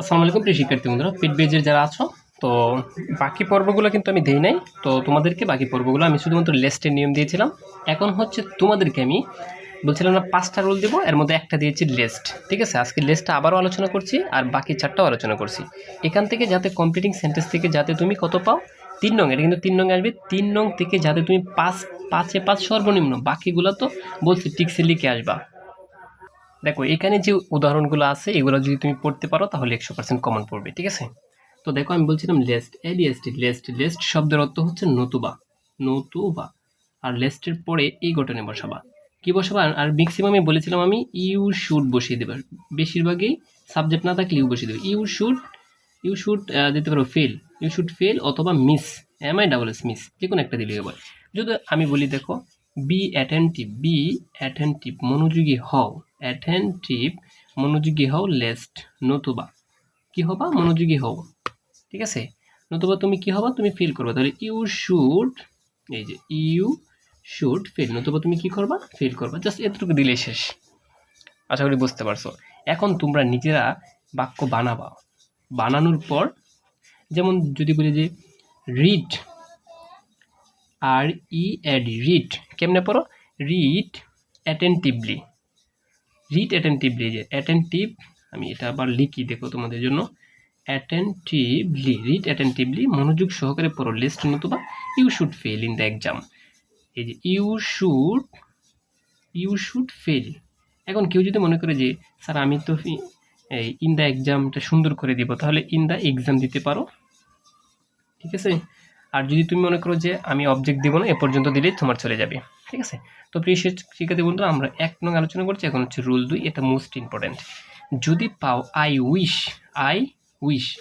আসসালামু আলাইকুম, প্রিয় শিক্ষার্থী বন্ধুরা। পিট বেজের যারা আছো, তো বাকি পর্বগুলো কিন্তু আমি দেই নাই। তো তোমাদেরকে বাকি পর্বগুলো আমি শুধুমাত্র লেস্টের নিয়ম দিয়েছিলাম। এখন হচ্ছে তোমাদেরকে আমি বলছিলাম না, পাঁচটা রোল দেবো, এর মধ্যে একটা দিয়েছি লেস্ট ঠিক আছে? আজকে লেস্টটা আবারও আলোচনা করছি, আর বাকি চারটাও আলোচনা করছি। এখান থেকে যাতে কমপ্লিটিং সেন্টেন্স থেকে যাতে তুমি কত পাও, তিন নং, এটা কিন্তু তিন নং আসবে। তিন নং থেকে যাতে তুমি পাঁচ, পাঁচে পাঁচ সর্বনিম্ন, বাকিগুলো তো বলছি টিক্সে লিখে আসবা। দেখো, এখানে যে উদাহরণগুলো আছে, এগুলো যদি তুমি পড়তে পারো, তাহলে একশো পার্সেন্ট কমন পড়বে, ঠিক আছে? তো দেখো, আমি বলছিলাম লেস্ট এলিএসটি লেস্ট লেস্ট শব্দের অর্থ হচ্ছে নতুবা নতুবা। আর লেস্টের পরে এই গঠনে বসাবা। কি বসাবা? আর- ম্যাক্সিমামে বলেছিলাম আমি ইউ শুড বসিয়ে দেবে। বেশিরভাগই সাবজেক্ট না থাকলে ইউ বসিয়ে দেবে। ইউ শুড ইউ শুড দিতে পারো ফেল ইউ শুড ফেল অথবা miss M I double S miss যে কোনো একটা দিলে হবে। যদি আমি বলি, দেখো বি অ্যাটেন্টিভ বি অ্যাটেন্টিভ মনোযোগী হও। অ্যাটেন্টিভ মনোযোগী হও লেস্ট নতুবা। কি হবা? মনোযোগী হও। ঠিক আছে? নতুবা তুমি কি হবা? তুমি ফিল করবা। তাহলে ইউ শুড এই যে ইউ শুড ফিল নতুবা তুমি কি করবা? ফিল করবা। জাস্ট এতটুকু দিলে শেষ। আশা করি বুঝতে পারছ। এখন তোমরা নিজেরা বাক্য বানাবা। বানানোর পর, যেমন যদি বলি যে read R E A D read কেমনে পড়ো? রিড অ্যাটেন্টিভলি রিড অ্যাটেন্টিভলি যে অ্যাটেন্টিভ আমি এটা আবার লিখি দেখো তোমাদের জন্য। অ্যাটেন্টিভলি রিড অ্যাটেন্টিভলি মনোযোগ সহকারে পড়ো লিস্ট নতুবা you should fail in the exam এই যে you should you should fail এখন কেউ যদি মনে করে যে, স্যার, আমি তো ইন দ্য এক্সামটা সুন্দর করে দিব, তাহলে ইন দ্য এক্সাম দিতে পারো? ঠিক আছে? আর যদি তুমি মনে করো যে আমি অবজেক্ট দিব না, এ পর্যন্ত দিলেই তোমার চলে যাবে। ঠিক আছে? তো প্রিয় শিক- শিক্ষার্থী বন্ধুরা, আমরা এক নং আলোচনা করছি, এখন হচ্ছে রুল দুই, এটা মোস্ট ইম্পর্ট্যান্ট যদি পাও আই উইশ আই উইশ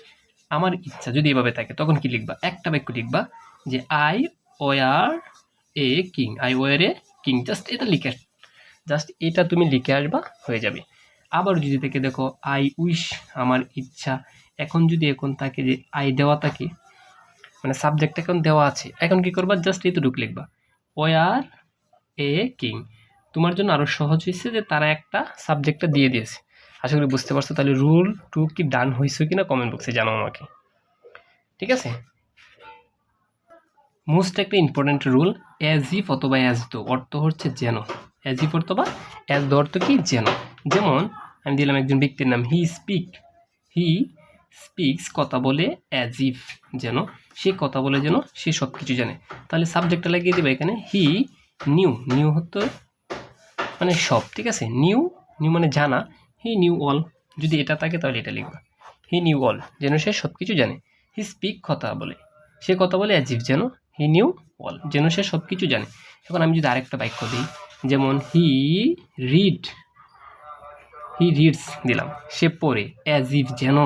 আমার ইচ্ছা যদি এভাবে থাকে, তখন কি লিখবা? একটা বাক্য লিখবা যে I were a king I were a king just এটা লিখে জাস্ট এটা তুমি লিখে আসবা, হয়ে যাবে। আবার যদি থেকে দেখো আই উইশ আমার ইচ্ছা, এখন যদি এখন থাকে যে আই দেওয়া থাকে মানে সাবজেক্ট এখন দেওয়া আছে। এখন কি করবা? জাস্ট এইটুকু লিখবা। ওয়ার এ কিং তোমার জন্য আরও সহজ হয়েছে যে তারা একটা সাবজেক্টটা দিয়ে দিয়েছে। আশা করি বুঝতে পারছ। তাহলে রুল টু কি ডান হয়েছে কিনা কমেন্ট বক্সে জানাও আমাকে। ঠিক আছে? মোস্ট একটা ইম্পর্ট্যান্ট রুল অ্যাজ ইফ অথবা অ্যাজ দো অর্থ হচ্ছে যেন। অ্যাজ ইফ অথবা অ্যাজ দো অর্থ কি? যেন। যেমন, আমি দিলাম একজন ব্যক্তির নাম। হি স্পিক হি স্পিক্স কথা বলে অ্যাজ ইফ যেন, সে কথা বলে যেন সে সব কিছু জানে। তাহলে সাবজেক্টটা লাগিয়ে দেবে এখানে হি নিউ নিউ হতো মানে সব, ঠিক আছে? নিউ নিউ মানে জানা হি নিউ অল যদি এটা থাকে তাহলে এটা লিখবা। হি নিউ অল যেন সে সব কিছু জানে। হি স্পিক কথা বলে, সে কথা বলে অ্যাজ ইফ যেন হি নিউ অল যেন সে সব কিছু জানে। এখন আমি যদি আরেকটা বাক্য দিই, যেমন হি রিড হি রিডস দিলাম, সে পড়ে অ্যাজ ইফ যেন।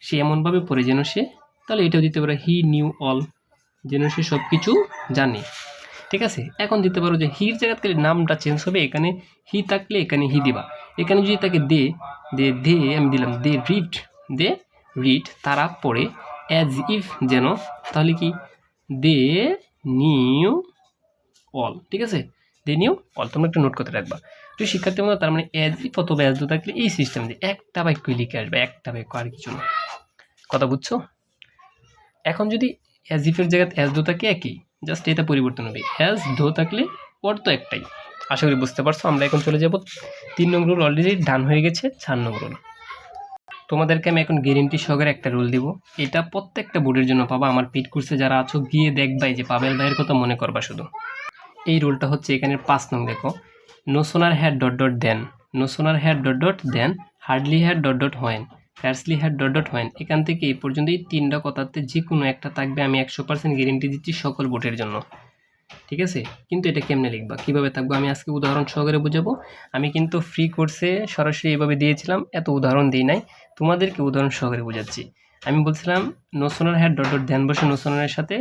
সে এমনভাবে পড়ে যেন সে, তাহলে এটাও দিতে পারো হি, নিউ, অল, যেন সে সব কিছু জানে। ঠিক আছে? এখন দিতে পারো যে হির জায়গাতে নামটা চেঞ্জ হবে, এখানে হি থাকলে এখানে হি দিবা। এখানে যদি তাকে দে দে দে, আমি দিলাম, দে রিড দে রিড তারা পড়ে অ্যাজ ইফ যেন, তাহলে কি? দে, নিউ, অল। ঠিক আছে? দে নিউ অল তোমরা একটু নোট করতে রাখবা। তো শিক্ষার্থী মতো তার মানে ইফ অথবা দু থাকলে এই সিস্টেম দিয়ে একটা বাক্যই লিখে আসবে, একটা বাক্য আর কিছু না। কথা বুঝছ? এখন যদি অ্যাজ ইফের জায়গায় অ্যাজ দো থাকে একই জাস্ট এটা পরিবর্তন হবে। অ্যাজ দো থাকলে অর্থ একটাই। আশা করি বুঝতে পারছ, আমরা এখন চলে যাব। তিন নম্বর রুল অলরেডি ডান হয়ে গেছে, চার নং রুল তোমাদেরকে আমি এখন গ্যারেন্টি সহকারে একটা রুল দিব। এটা প্রত্যেকটা বোর্ডের জন্য পাবা। আমার পিট কোর্সে যারা আছো, গিয়ে দেখবাই যে পাবেল ভাইয়ের কথা মনে করবা শুধু। এই রুলটা হচ্ছে এখানে পাঁচ নং, দেখো। No sooner had dot dot than no sooner had dot dot than hardly had dot dot when ফ্যাটসলি had dot dot when এখান থেকে এই পর্যন্ত এই তিনটা কথাতে যে কোনো একটা থাকবে, আমি একশো পার্সেন্ট গ্যারেন্টি দিচ্ছি সকল বোটের জন্য। ঠিক আছে? কিন্তু এটা কেমনে লিখবা? কীভাবে থাকব? আমি আজকে উদাহরণ সহকারে বুঝাবো। আমি কিন্তু ফ্রি কোর্সে সরাসরি এভাবে দিয়েছিলাম, এত উদাহরণ দিই নাই। তোমাদেরকে উদাহরণ সহকারে বোঝাচ্ছি। আমি বলছিলাম নোসোনার হ্যাড ডট ডট ধ্যান বসে নোসোনারের সাথে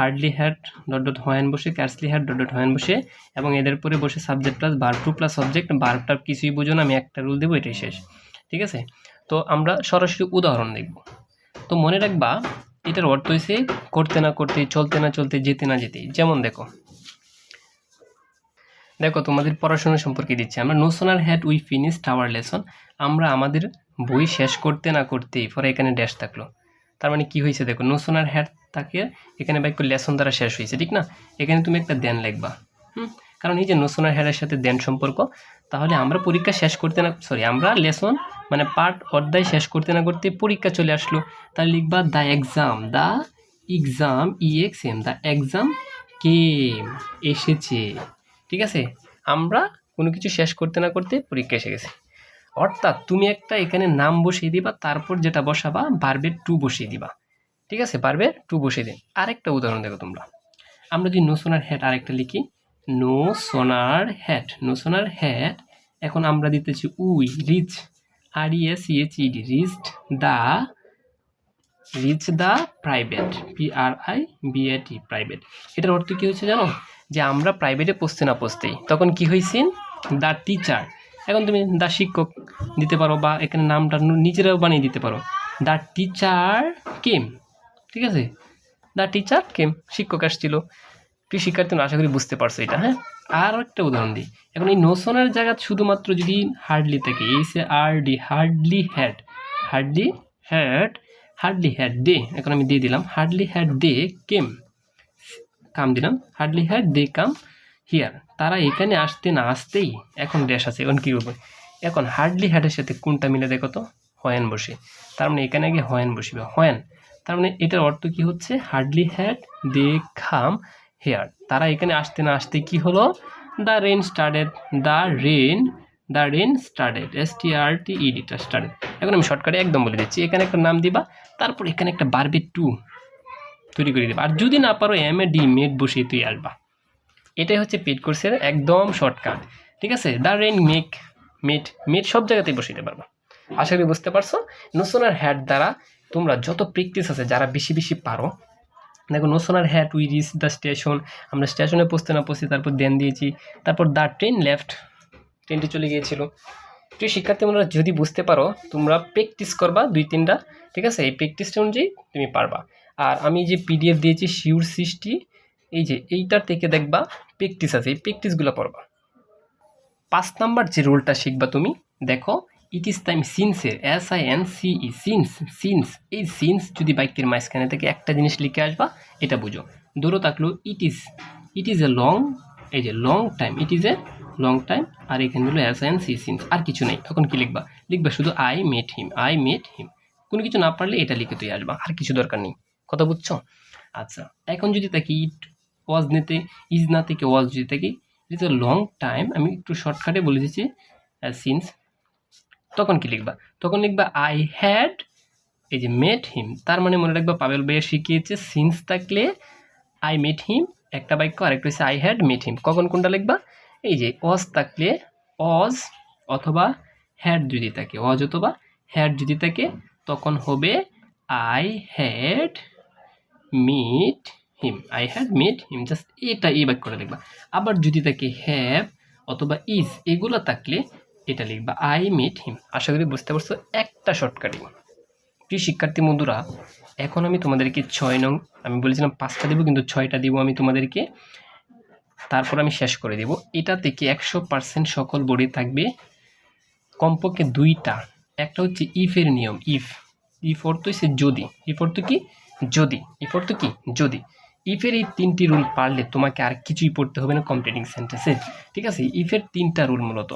hardly had dot dot when বসে, scarcely had dot dot when বসে এবং এদের পরে বসে সাবজেক্ট প্লাস বার টু প্লাস সাবজেক্ট বারটার কিছুই বুঝো না, আমি একটা রুল দেবো, এটাই শেষ। ঠিক আছে? তো আমরা সরাসরি উদাহরণ দেখব। তো মনে রাখবা, এটার অর্থ হয়েছে করতে না করতে, চলতে না চলতে, যেতে না যেতেই যেমন দেখো। দেখো, তোমাদের পড়াশোনা সম্পর্কে দিচ্ছি। আমরা no sooner had we finish our lesson আমরা আমাদের বই শেষ করতে না করতেই, পরে এখানে ড্যাশ থাকল। তার মানে কি হয়েছে দেখো নোসোনার হ্যাড থাকে এখানে বাক্য লেসন দ্বারা শেষ হয়েছে, ঠিক না? এখানে তুমি একটা দেন লিখবা, হুম? কারণ এই যে নোসোনার হ্যাডের সাথে দেন সম্পর্ক, তাহলে আমরা পরীক্ষা শেষ করতে না সরি আমরা লেসন মানে পার্ট অধ্যায় শেষ করতে না করতে পরীক্ষা চলে আসলো। তাহলে লিখবা the exam the exam E X M the exam came এসেছে, ঠিক আছে? আমরা কোনো কিছু শেষ করতে না করতে পরীক্ষা এসে গেছে। অর্থাৎ তুমি একটা এখানে নাম বসিয়ে দিবা, তারপর যেটা বসাবা বারবের টু বসিয়ে দিবা। ঠিক আছে? বারবের টু বসিয়ে দিন। আরেকটা উদাহরণ দেখো তোমরা। আমরা যদি নো সোনার হ্যাট আরেকটা লিখি। No sooner hat no sooner hat এখন আমরা দিতেছি we reach R E S E H E D reached the reach the private P R I V A T private এটার অর্থ কী হচ্ছে জানো? যে আমরা প্রাইভেটে পড়তে না, পড়তেই। তখন কি হয়েছেন দ্য টিচার এখন তুমি দ্য শিক্ষক দিতে পারো বা এখানে নামটা নিজেরাও বানিয়ে দিতে পারো। দ্য টিচার কেম, ঠিক আছে? দ্য টিচার কেম, শিক্ষক আসছিল। তুই শিক্ষার্থী আশা করি বুঝতে পারছ এটা হ্যাঁ? আর একটা উদাহরণ দিই। এখন এই নোসনের জায়গা শুধুমাত্র যদি হার্ডলি থাকে, এই সে আর D hardly had hardly had hardly had they এখন আমি দিয়ে দিলাম hardly had they came come দিলাম hardly had they come here তারা এখানে আসতে না আসতেই এখন ড্যাশ আছে, এখন কী করব এখন হার্ডলি হ্যাডের সাথে কোনটা মিলে দেখো তো? হয়েন বসে। তার মানে এখানে আগে হয়েন বসিবে। হয়েন, তার মানে এটার অর্থ কি হচ্ছে? হার্ডলি হ্যাড দে খাম হেয়ার। তারা এখানে আসতে না আসতে কি হলো? The rain started, the rain the rain started S T R T ইডিটা started. এখন আমি শর্টকাটে একদম বলে দিচ্ছি। এখানে একটা নাম দিবা, তারপর এখানে একটা বারবে টু তৈরি করে দিবা। আর যদি না পারো এম এ ডি মেড বসিয়ে তুই আসবা। এটাই হচ্ছে পেড কোর্সের একদম শর্টকাট, ঠিক আছে? দ্য রেন মেক মেট মেট সব জায়গাতেই বসাইতে পারবা আশা করি বুঝতে পারছ? নোসোনার হ্যাড দ্বারা তোমরা যত প্র্যাকটিস আছে, যারা বেশি বেশি পারো, দেখো no sooner had we reach the station আমরা স্টেশনে পৌঁছতে না পৌঁছে তারপর দেন দিয়েছি, তারপর দ্য ট্রেন লেফট ট্রেনটি চলে গিয়েছিল। তো শিক্ষার্থী তোমরা যদি বুঝতে পারো, তোমরা প্র্যাকটিস করবা দুই তিনটা, ঠিক আছে? এই প্র্যাকটিসটা অনুযায়ী তুমি পারবা। আর আমি যে পিডিএফ দিয়েছি, শিউর সৃষ্টি এই যে এইটার থেকে দেখবা প্র্যাকটিস আছে, এই প্র্যাকটিসগুলো পড়বা। পাঁচ নাম্বার যে রোলটা শিখবা তুমি, দেখো it is time সিন্সের S I N C E since since এই সিন্স যদি বাক্যের মাঝখানে থেকে একটা জিনিস লিখে আসবা, এটা বুঝো। দূরও থাকল it is it is a long এই যে long time it is a long time আর এখানে হলো এস এন সি সিন্স আর কিছু নেই। তখন কি লিখবা? লিখবা শুধু I met him I met হিম কোনো কিছু না পারলে এটা লিখে তুই আসবা, আর কিছু দরকার নেই। কথা বুঝছ? আচ্ছা এখন যদি তাকি ইট ওয়াজ নিতে ইজ না থেকে ওয়াজ যদি থাকি। ইট লং টাইম আমি একটু শর্টকাটে বলে দিচ্ছি সিন্স তখন কি লিখবা? তখন লিখবা আই হ্যাড এই যে মেট হিম তার মানে মনে রাখবা পাবেল ভাইয়া শিখিয়েছে সিন্স থাকলে আই মেট হিম একটা বাক্য, আরেকটা হচ্ছে আই হ্যাড মেট হিম কখন কোনটা লিখবা? এই যে অজ থাকলে অজ অথবা হ্যাড যদি থাকে অজ অথবা হ্যাড যদি থাকে, তখন হবে I had meet him I had meet him just এটা এই বাক্যটা লিখবা। আবার যদি থাকে হ্যাভ অথবা ইজ এগুলো থাকলে এটা লিখবা আই মিট হিম আশা করি বুঝতে পারছ, একটা শর্টকাটই প্রিয় শিক্ষার্থী বন্ধুরা, এখন আমি তোমাদেরকে ছয় নং, আমি বলেছিলাম পাঁচটা দেবো, কিন্তু ছয়টা দিব আমি তোমাদেরকে। তারপর আমি শেষ করে দেব। এটা থেকে একশো পার্সেন্ট সকল বোর্ডে থাকবে কমপক্ষে দুইটা। একটা হচ্ছে ইফের নিয়ম ইফ ইফ অর্থ হচ্ছে যদি। ইফ অর্থ কি? যদি। ইফ অর্থ কি? যদি। ইফের এই তিনটি রুল পারলে তোমাকে আর কিছুই পড়তে হবে না কমপ্লিটিং সেন্টেন্সে ঠিক আছে? ইফের তিনটা রুল মূলত।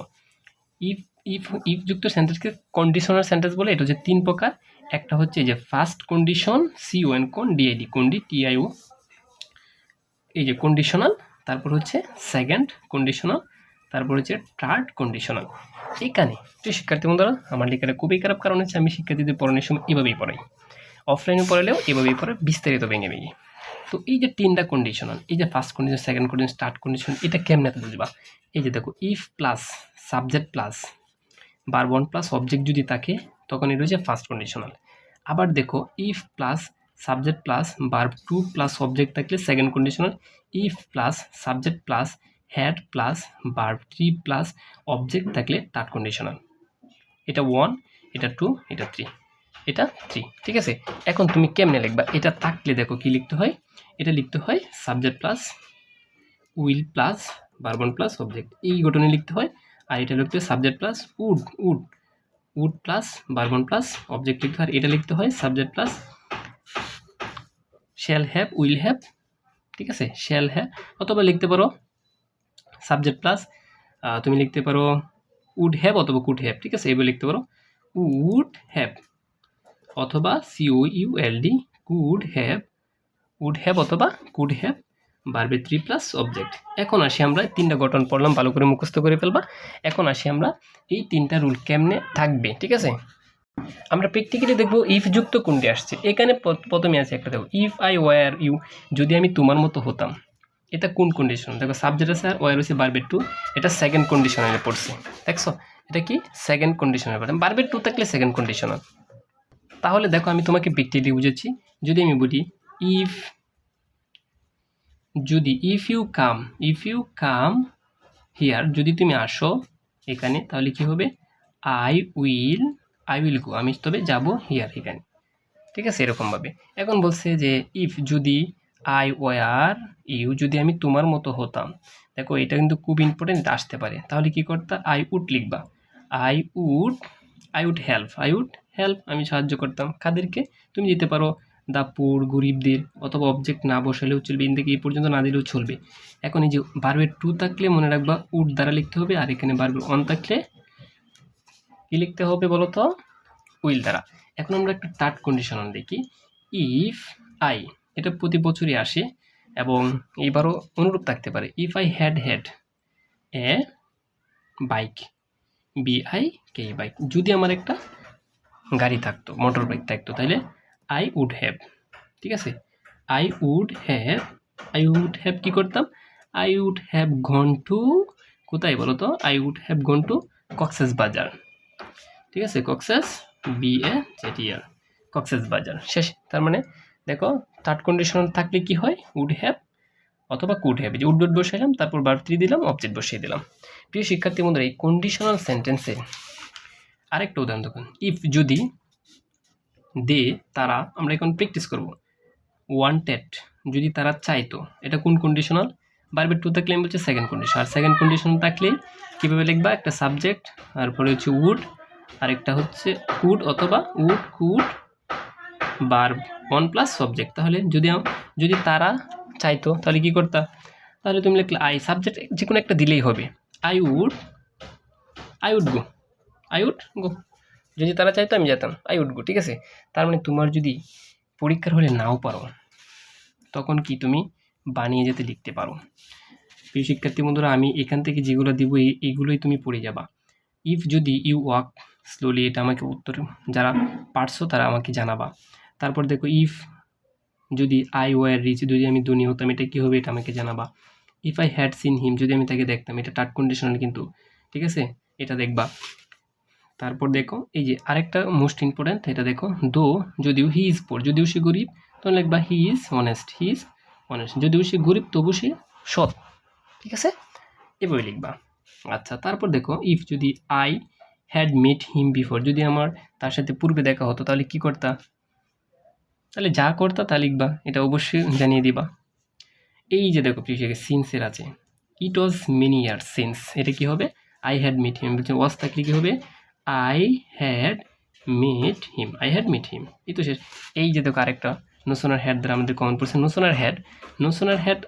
ইফ ইফ ইফ যুক্ত সেন্টেন্সকে কন্ডিশনাল সেন্টেন্স বলে, এটা হচ্ছে তিন প্রকার। একটা হচ্ছে যে ফার্স্ট কন্ডিশন সি ওয়েন কোন ডিআইডি কোনডি টিআইও এই যে কন্ডিশনাল তারপর হচ্ছে সেকেন্ড কন্ডিশনাল তারপর হচ্ছে থার্ড কন্ডিশনাল এখানে যে শিক্ষার্থী বন্ধুরা, আমার লেখাটা খুবই খারাপ কারণ হচ্ছে আমি শিক্ষার্থীদের পড়ানোর সময় এভাবেই পড়াই। অফলাইনে পড়ালেও এভাবেই পড়ে বিস্তারিত ভেঙে ভেঙে তো এই যে তিনটা কন্ডিশনাল এই যে first condition second condition third condition এটা কেমনে বুঝবা এই যে দেখো ইফ প্লাস সাবজেক্ট প্লাস বার ওয়ান প্লাস অবজেক্ট যদি থাকে, তখন এটা হচ্ছে ফার্স্ট কন্ডিশনাল আবার দেখো ইফ প্লাস সাবজেক্ট প্লাস বার টু প্লাস অবজেক্ট থাকলে second conditional if plus subject plus had plus bar three plus object থাকলে থার্ড কন্ডিশনাল এটা ওয়ান এটা টু এটা থ্রি এটা থ্রি ঠিক আছে? এখন তুমি কেমনে লিখবা? এটা থাকলে দেখো কি লিখতে হয়? এটা লিখতে হয় subject plus will plus verb one plus object এই গঠনে লিখতে হয়, আর এটা লিখতে হয় subject plus would would would plus verb one plus object লিখতে হয়, আর এটা লিখতে হয় subject plus shall have will have ঠিক আছে? শ্যাল হ্যাভ অথবা লিখতে পারো সাবজেক্ট প্লাস তুমি লিখতে পারো উড হ্যাভ অথবা কুড হ্যাভ ঠিক আছে? এবার লিখতে পারো উড হ্যাভ অথবা C O U L D could have would have অথবা কুড হ্যাভ বারবে থ্রি প্লাস অবজেক্ট এখন আসি আমরা তিনটা গঠন পড়লাম, ভালো করে মুখস্থ করে ফেলবা। এখন আসি আমরা এই তিনটা রুল কেমনে থাকবে, ঠিক আছে? আমরা প্র্যাকটিক্যালি দেখব ইফ যুক্ত কোনটি আসছে। এখানে প্রথমে আছে একটা, দেখো ইফ আই ওয়ার ইউ যদি আমি তোমার মতো হতাম। এটা কোন কন্ডিশন দেখো সাবজেক্ট আছে আর ওয়ার হচ্ছে বারবে টু এটা সেকেন্ড কন্ডিশনারে পড়ছে। দেখছ? এটা কি? সেকেন্ড কন্ডিশনার পড়ে বারবে টু থাকলে সেকেন্ড কন্ডিশনার তাহলে দেখো, আমি তোমাকে প্র্যাকটিক্যালি বুঝেছি যদি আমি বলি ইফ যদি if you come if you come here যদি তুমি আসো এখানে, তাহলে কি হবে? I will I will go আমি তবে যাব হিয়ার এখানে। ঠিক আছে? এরকমভাবে। এখন বলছে যে ইফ যদি আই ওয়ার ইউ যদি আমি তোমার মতো হতাম, দেখো এটা কিন্তু খুব ইম্পর্টেন্ট আসতে পারে। তাহলে কি করতে? আই উড লিখবা। I would I would help I would help আমি সাহায্য করতাম। কাদেরকে? তুমি দিতে পারো। দাপুর, গরিবদের অথবা অবজেক্ট না বসালেও চলবে ইন থেকে এই পর্যন্ত না দিলেও চলবে। এখন এই যে বারবের টু থাকলে মনে রাখবা উড দ্বারা লিখতে হবে, আর এখানে বারবের অন থাকলে কি লিখতে হবে বলো তো উইল দ্বারা। এখন আমরা একটা থার্ড কন্ডিশন দেখি। ইফ আই এটা প্রতি বছরই আসে এবং এইবারও অনুরূপ থাকতে পারে। If I had had a bike B I K bike যদি আমার একটা গাড়ি থাকতো মোটর বাইক থাকতো তাহলে আই উড হ্যাভ ঠিক আছে? I would have I would have কী করতাম? I would have gone to কোথায় বলো তো? I would have gone to Cox's Bazar ঠিক আছে? কক্সেস বি এ জেটিআর কক্সেস বাজার শেষ। তার মানে দেখো থার্ড কন্ডিশন থাকলে কি হয়? উড হ্যাভ অথবা কুড হ্যাভ যে উড ডট বসাইলাম, তারপর বার থ্রি দিলাম অবজেক্ট বসিয়ে দিলাম। প্রিয় শিক্ষার্থী বন্ধুরা, এই কন্ডিশনাল সেন্টেন্সে আরেকটা উদাহরণ দেখুন। ইফ যদি দে তারা, আমরা এখন প্র্যাকটিস করব। ওয়ান্টেড যদি তারা চাইতো, এটা কোন কন্ডিশনাল বারবার টু থাকলে আমি বলছি সেকেন্ড কন্ডিশন আর সেকেন্ড কন্ডিশন থাকলে কীভাবে লিখবা? একটা সাবজেক্ট তারপরে হচ্ছে উড আরেকটা হচ্ছে কুড অথবা উড কুড বার ওয়ান প্লাস সাবজেক্ট তাহলে যদি যদি তারা চাইতো, তাহলে কি করতা? তাহলে তুমি লিখলে আই সাবজেক্ট যে কোনো একটা দিলেই হবে। I would I would go I would go যদি তারা চাইতো আমি যেতাম আই গো ঠিক আছে? তার মানে তোমার যদি পরীক্ষার হলে নাও পারো, তখন কি তুমি বানিয়ে যেতে লিখতে পারো। প্রিয় শিক্ষার্থী বন্ধুরা, আমি এখান থেকে যেগুলো দিব এই- এইগুলোই তুমি পড়ে যাবা। ইফ যদি ইউ ওয়াক স্লোলি এটা আমাকে উত্তর, যারা পারছ তারা আমাকে জানাবা। তারপর দেখো ইফ যদি আই ওয়ার রিচ যদি আমি ধনী হতাম, এটা কী হবে, এটা আমাকে জানাবা। If I had seen him যদি আমি তাকে দেখতাম, এটা টার্ট কন্ডিশনাল কিন্তু, ঠিক আছে? এটা দেখবা। তারপর দেখো, এই যে আরেকটা মোস্ট ইম্পর্ট্যান্ট এটা দেখো দো যদিও হি ইজ পোর যদিও সে গরিব তখন লিখবা he is honest he is honest যদিও সে গরিব, তবু সে সৎ, ঠিক আছে? এভাবে লিখবা। আচ্ছা তারপর দেখো ইফ যদি I had meet him before যদি আমার তার সাথে পূর্বে দেখা হতো, তাহলে কি করতা? তাহলে যা করতা, তা লিখবা, এটা অবশ্যই জানিয়ে দিবা। এই যে দেখো, প্রিয় সিন্সের আছে। ইট ওয়াজ মেনি ইয়ার সিন্স এটা কি হবে? আই হ্যাড মিট হিম বলছে ওয়াজ থাকলে কি হবে? I had meet him I had meet him এই তো শেষ। এই যে দেখো আরেকটা। নোসোনার হ্যাড দ্বারা আমাদের কমন পড়ছে। No sooner had no sooner had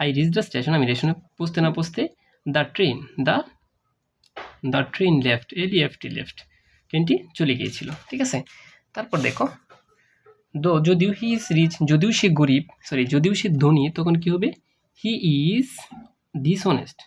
I reach the station আমি স্টেশনে পৌঁছতে না পৌঁছতে the train the the train left eddy F T left ট্রেনটি চলে গিয়েছিল। ঠিক আছে? তারপর দেখো। দো, যদিও হি ইজ রিচ যদিও সে গরিব সরি যদিও সে ধনী, তখন কি হবে? He is dishonest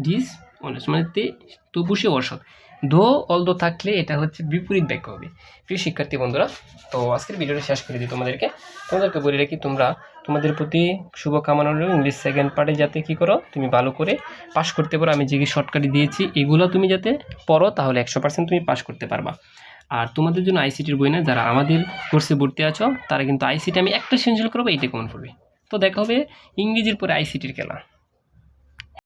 dishonest মানে তে, তবু সে অসৎ। দো অল দো থাকলে এটা হচ্ছে বিপরীত বাক্য হবে। প্রিয় শিক্ষার্থী বন্ধুরা, তো আজকের ভিডিওটা শেষ করে দিই তোমাদেরকে। তোমাদেরকে বলে রাখি, তোমরা তোমাদের প্রতি শুভকামনা রইল ইংলিশ সেকেন্ড পার্টে যাতে কী করো, তুমি ভালো করে পাশ করতে পারো। আমি যে শর্টকাটে দিয়েছি, এগুলো তুমি যাতে পড়ো, তাহলে একশো পার্সেন্ট তুমি পাশ করতে পারবা। আর তোমাদের জন্য আইসিটির বই না, যারা আমাদের কোর্সে ভর্তি আছো, তারা কিন্তু আইসিটি আমি একটা সেঞ্জল করব, এইটা কমন পড়বে তো দেখা হবে ইংরেজির পরে আইসিটির খেলা।